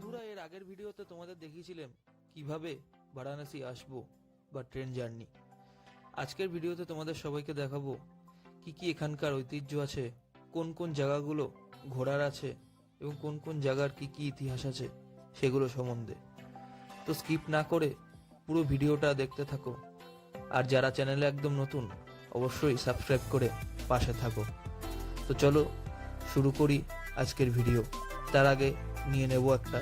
বন্ধুরা, এর আগের ভিডিওতে তোমাদের দেখিয়েছিলাম কীভাবে বারাণসী আসব বা ট্রেন জার্নি আজকের ভিডিওতে তোমাদের সবাইকে দেখাবো কি কি এখানকার ঐতিহ্য আছে, কোন কোন জায়গাগুলো ঘোরার আছে এবং কোন কোন জায়গার কি কি ইতিহাস আছে সেগুলো সম্বন্ধে। তো স্কিপ না করে পুরো ভিডিওটা দেখতে থাকো। আর যারা চ্যানেলে একদম নতুন, অবশ্যই সাবস্ক্রাইব করে পাশে থাকো। তো চলো শুরু করি আজকের ভিডিও। তার আগে নিয়ে নেব একটা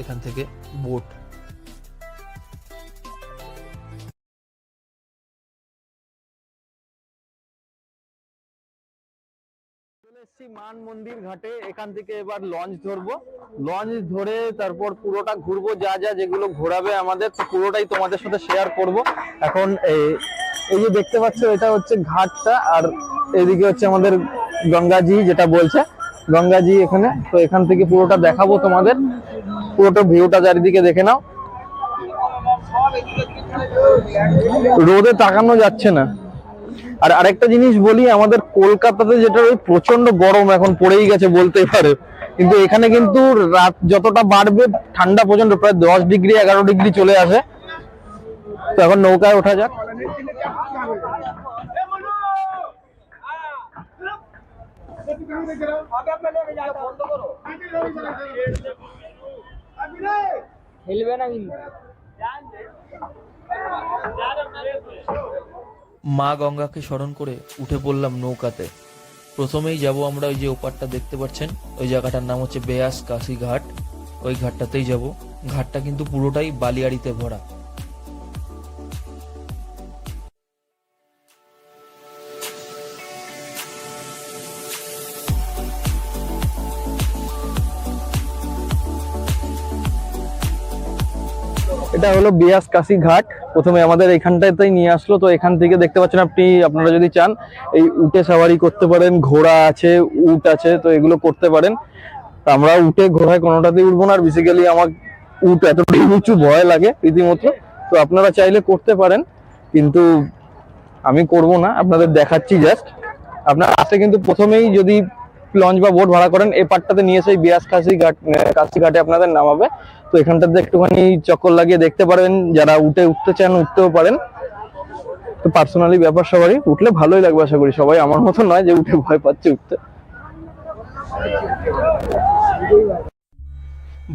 এখান থেকে বোট। মান মন্দির ঘাটে, এখান থেকে এবার লঞ্চ ধরবো। লঞ্চ ধরে তারপর পুরোটা ঘুরবো, যা যা যেগুলো ঘোরাবে আমাদের পুরোটাই তোমাদের সাথে শেয়ার করব। এখন এই যে দেখতে পাচ্ছ, এটা হচ্ছে ঘাটটা, আর এদিকে হচ্ছে আমাদের গঙ্গাজি যেটা বলছে। গঙ্গাজি এখানে। তো এখান থেকে পুরোটা দেখাবো তোমাদের। পুরোটা ভিউটা চারিদিকে দেখে নাও। রোদে তাকানো যাচ্ছে না। আর আরেকটা জিনিস বলি, আমাদের কলকাতাতে যেটা ওই প্রচণ্ড গরম এখন পড়েই গেছে বলতেই পারে। কিন্তু এখানে কিন্তু রাত যতটা বাড়বে, ঠান্ডা পর্যন্ত প্রায় দশ ডিগ্রি, এগারো ডিগ্রি চলে আসে। তো এখন নৌকায় ওঠা যাক। মা গঙ্গাকে স্মরণ করে উঠে পড়লাম নৌকাতে। প্রথমেই যাব আমরা ওই যে ওপারটা দেখতে পাচ্ছেন, ওই জায়গাটার নাম হচ্ছে বেয়াস কাশি ঘাট। ওই ঘাটটাতেই যাব। ঘাটটা কিন্তু পুরোটাই বালিয়াড়িতে ভরা। এটা হলো বিয়াস কাশি ঘাট। প্রথমে আমাদের এখানটাতেই নিয়ে আসলো। তো এখান থেকে দেখতে পাচ্ছেন আপনি, আপনারা যদি চান, এই উটে সাওয়ারি করতে পারেন, ঘোড়া আছে, উট আছে, তো এগুলো করতে পারেন। আমরা উঠে ঘোড়ায় কোনোটাতেই উঠবো না। আর বেসিক্যালি আমার উট এতটাই উঁচু, ভয় লাগে রীতিমতো। তো আপনারা চাইলে করতে পারেন, কিন্তু আমি করব না। আপনাদের দেখাচ্ছি জাস্ট আপনার আসে কিন্তু প্রথমেই যদি লঞ্চ বা বোট ভাড়া করেন, এই পার্টটাতে নিয়ে এসে বিয়াস কাশি ঘাট কাশি ঘাটে আপনাদের নামাবে। তো এখানটাতে একটুখানি চক্কর লাগিয়ে দেখতে পারেন, যারা উঠে উঠতে চান, উঠতেও পারেন। তো পার্সোনালি ব্যাপার সবারই, উঠলে ভালোই লাগবে আশা করি। সবাই আমার মতো নয় যে উঠে ভয় পাচ্ছে উঠতে।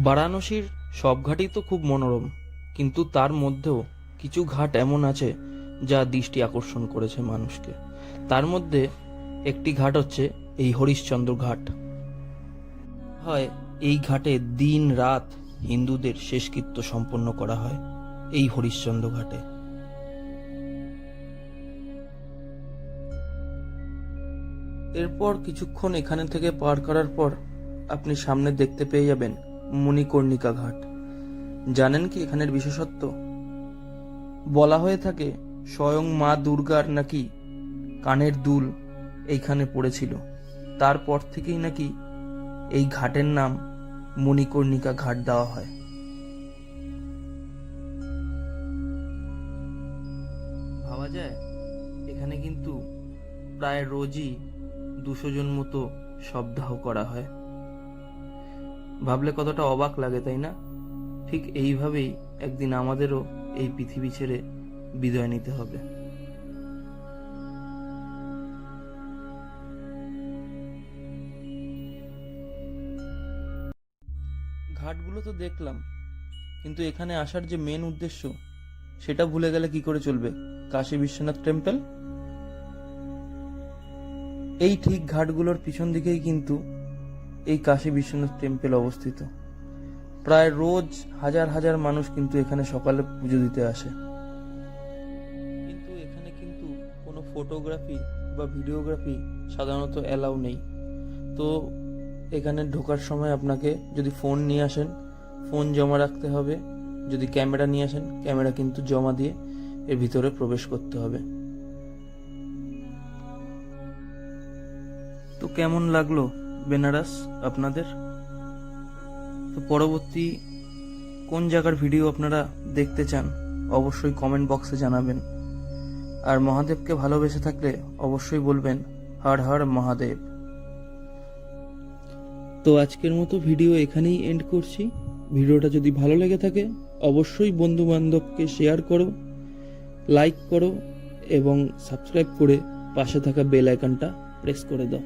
বারাণসীর সব ঘাটই তো খুব মনোরম, কিন্তু তার মধ্যেও কিছু ঘাট এমন আছে যা দৃষ্টি আকর্ষণ করেছে মানুষকে। তার মধ্যে একটি ঘাট হচ্ছে এই হরিশ্চন্দ্র ঘাট। হয় এই ঘাটে দিন রাত হিন্দুদের শেষকৃত্য সম্পন্ন করা হয় এই হরিশ্চন্দ্র ঘাটে। এরপর কিছুক্ষণ এখানে থেকে পার করার পর আপনি সামনে দেখতে পেয়ে যাবেন মণিকর্ণিকা ঘাট। জানেন কি এখানের বিশেষত্ব? বলা হয়ে থাকে, স্বয়ং মা দুর্গার নাকি কানের দুল এইখানে পড়েছিল। তারপর থেকেই নাকি এই ঘাটের নাম মণিকর্ণিকা ঘাট দেওয়া হয়। ভাবা যায়, এখানে কিন্তু প্রায় রোজই দুশো জন মতো শবদাহ করা হয়। ভাবলে কতটা অবাক লাগে, তাই না? ঠিক এইভাবেই একদিন আমাদেরও এই পৃথিবী ছেড়ে বিদায় নিতে হবে। ঘাটগুলো তো দেখলাম, কিন্তু এখানে আসার যে মেন উদ্দেশ্য, সেটা ভুলে গেলে কি করে চলবে? কাশী বিশ্বনাথ টেম্পল এই ঠিক ঘাটগুলোর পিছন দিকেই কিন্তু এই কাশী বিশ্বনাথ টেম্পল অবস্থিত। প্রায় রোজ হাজার হাজার মানুষ কিন্তু এখানে সকালে পুজো দিতে আসে। কিন্তু এখানে কিন্তু কোনো ফটোগ্রাফি বা ভিডিওগ্রাফি সাধারণত অ্যালাউ নেই। তো এখানে ঢোকার সময় আপনাকে যদি ফোন নিয়ে আসেন, ফোন জমা রাখতে হবে। যদি ক্যামেরা নিয়ে আসেন, ক্যামেরা কিন্তু জমা দিয়ে এর ভিতরে প্রবেশ করতে হবে। তো কেমন লাগল বেনারস আপনাদের? তো পরবর্তী কোন জায়গার ভিডিও আপনারা দেখতে চান, অবশ্যই কমেন্ট বক্সে জানাবেন। আর মহাদেবকে ভালোবেসে থাকলে অবশ্যই বলবেন, হর হর মহাদেব। তো আজকের মতো ভিডিও এখানেই এন্ড করছি। ভিডিওটা যদি ভালো লেগে থাকে, অবশ্যই বন্ধু বান্ধবকে শেয়ার করো লাইক করো, এবং সাবস্ক্রাইব করে পাশে থাকা বেল আইকনটা প্রেস করে দাও।